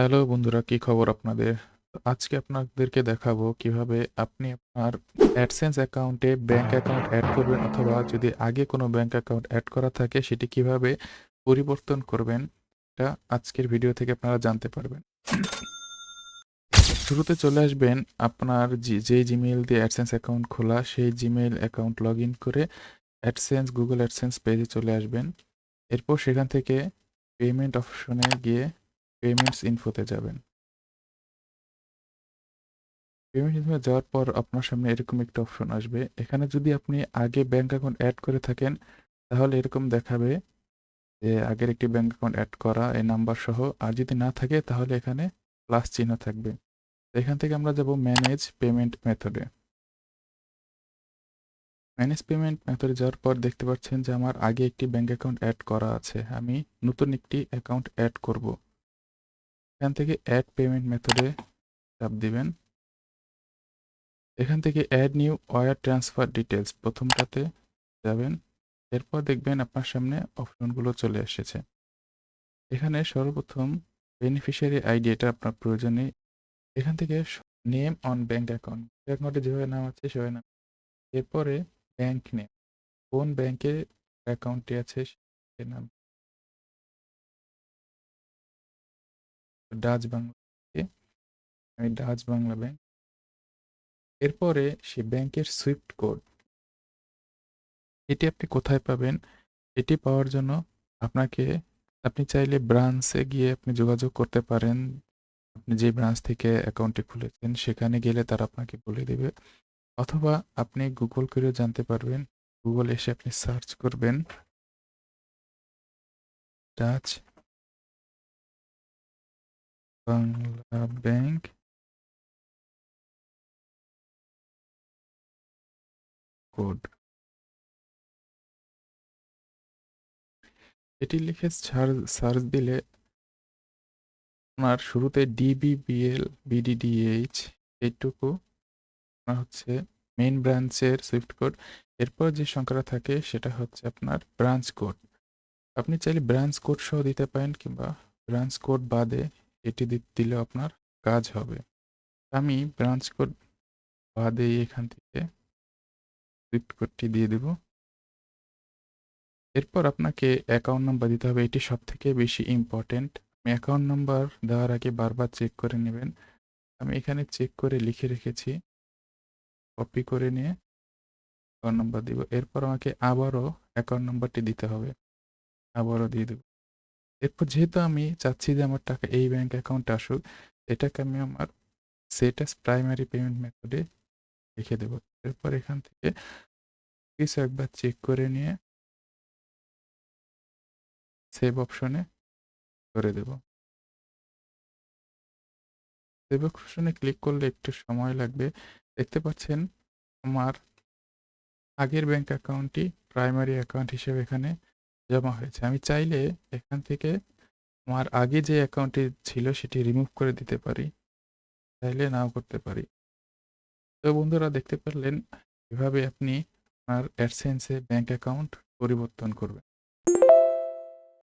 Hello বন্ধুরা, কি খবর আপনাদের? আজকে আপনাদেরকে দেখাবো কীভাবে আপনি আপনার AdSense অ্যাকাউন্টে ব্যাংক অ্যাকাউন্ট এড করবেন অথবা যদি আগে কোনো ব্যাংক অ্যাকাউন্ট এড করা থাকে সেটি কীভাবে পরিবর্তন করবেন এটা আজকের ভিডিও থেকে আপনারা জানতে পারবেন। শুরুতে চলে আসবেন আপনার যেই জিমেইল দিয়ে AdSense অ্যাকাউন্ট খোলা সেই জিমেইল অ্যাকাউন্ট লগইন করে AdSense Google AdSense পেজে চলে আসবেন। এরপর সেখান থেকে পেমেন্ট অপশনে গিয়ে পেমেন্টস ইনফোতে যাবেন। পেমেন্ট ইনফোতে যাওয়ার পর আপনার সামনে এরকম একটা অপশন আসবে। এখানে যদি আপনি আগে ব্যাংক অ্যাকাউন্ট এড করে থাকেন, তাহলে এরকম দেখাবে যে আগের একটি ব্যাংক অ্যাকাউন্ট এড করা, এই নাম্বার সহ। আর যদি না থাকে, তাহলে এখানে প্লাস চিহ্ন থাকবে। এখান থেকে আমরা যাব ম্যানেজ পেমেন্ট মেথডে। ম্যানেজ পেমেন্ট মেথডে যাওয়ার পর দেখতে পাচ্ছেন যে আমার আগে একটি ব্যাংক অ্যাকাউন্ট এড করা আছে। আমি নতুন একটি অ্যাকাউন্ট এড করব। এখান থেকে অ্যাড পেমেন্ট মেথডে চাপ দিবেন। এখান থেকে add new wire transfer details প্রথমটাতে যাবেন। এরপর দেখবেন আপনার সামনে অপশনগুলো চলে এসেছে। এখানে সর্বপ্রথম বেনিফিশিয়ারি আইডি এটা আপনার প্রয়োজন নেই। এখান থেকে নেম অন ব্যাংক অ্যাকাউন্ট। অ্যাকাউন্টে যেভাবে নাম আছে সেভাবে নাম। এরপরে ব্যাংক নেম। কোন ব্যাংকে অ্যাকাউন্টটি আছে সে নাম। ডাচ বাংলা আমি ডাচ বাংলা ব্যাংক। এরপরে সে ব্যাংকের সুইফট কোড। এটি আপনি কোথায় পাবেন? এটি পাওয়ার জন্য আপনাকে, আপনি চাইলে ব্রাঞ্চে গিয়ে আপনি যোগাযোগ করতে পারেন। আপনি যে ব্রাঞ্চ থেকে অ্যাকাউন্টটি খুলেছেন, সেখানে গেলে তারা আপনাকে বলে দেবে। অথবা আপনি গুগল করেও জানতে পারবেন। গুগলে এসে আপনি সার্চ করবেন ডাচ বাংলা ব্যাংক কোড। এটি লিখে সার্চ দিলে আপনার শুরুতে ডিবিবিএল, বিডিডিএইচ এইটুকু আপনার হচ্ছে মেইন ব্রাঞ্চের সুইফট কোড। এরপর যে সংখ্যাটা থাকে সেটা হচ্ছে আপনার ব্রাঞ্চ কোড। আপনি চাইলে ব্রাঞ্চ কোড সহ দিতে পারেন কিংবা ব্রাঞ্চ কোড বাদে এটি দি দিলেও আপনার কাজ হবে। আমি ব্রাঞ্চ কোড বাদে এখান থেকে সুইফট কোডটি দিয়ে দিব। এরপর আপনাকে অ্যাকাউন্ট নাম্বার দিতে হবে। এটি সব থেকে বেশি ইম্পোর্টেন্ট। আমি অ্যাকাউন্ট নাম্বার দেওয়ার আগে বারবার চেক করে নেবেন। আমি এখানে চেক করে লিখে রেখেছি। কপি করে নিয়ে অ্যাকাউন্ট নাম্বার দিব। এরপর আমাকে আবারও অ্যাকাউন্ট নাম্বারটি দিতে হবে। আবারও দিয়ে দেব। এরপর যেহেতু আমি চাচ্ছি যে আমার টাকা এই ব্যাংক অ্যাকাউন্টে আসুক, এটাকে আমি আমার সেট অ্যাজ প্রাইমারি পেমেন্ট মেথডে রেখে দেব। এরপর এখান থেকে কিছু একবার চেক করে নিয়ে সেভ অপশনে করে দেব। সেভ অপশনে ক্লিক করলে একটু সময় লাগবে। দেখতে পাচ্ছেন আমার আগের ব্যাংক অ্যাকাউন্টটি প্রাইমারি অ্যাকাউন্ট হিসেবে এখানে জমা হয়েছে। আমি চাইলে এখান থেকে আমার আগে যে অ্যাকাউন্টটি ছিল সেটি রিমুভ করে দিতে পারি। চাইলে নাও করতে পারি। তো বন্ধুরা দেখতে পারলেন, এভাবে আপনি আপনার অ্যাডসেন্সে ব্যাঙ্ক অ্যাকাউন্ট পরিবর্তন করবেন।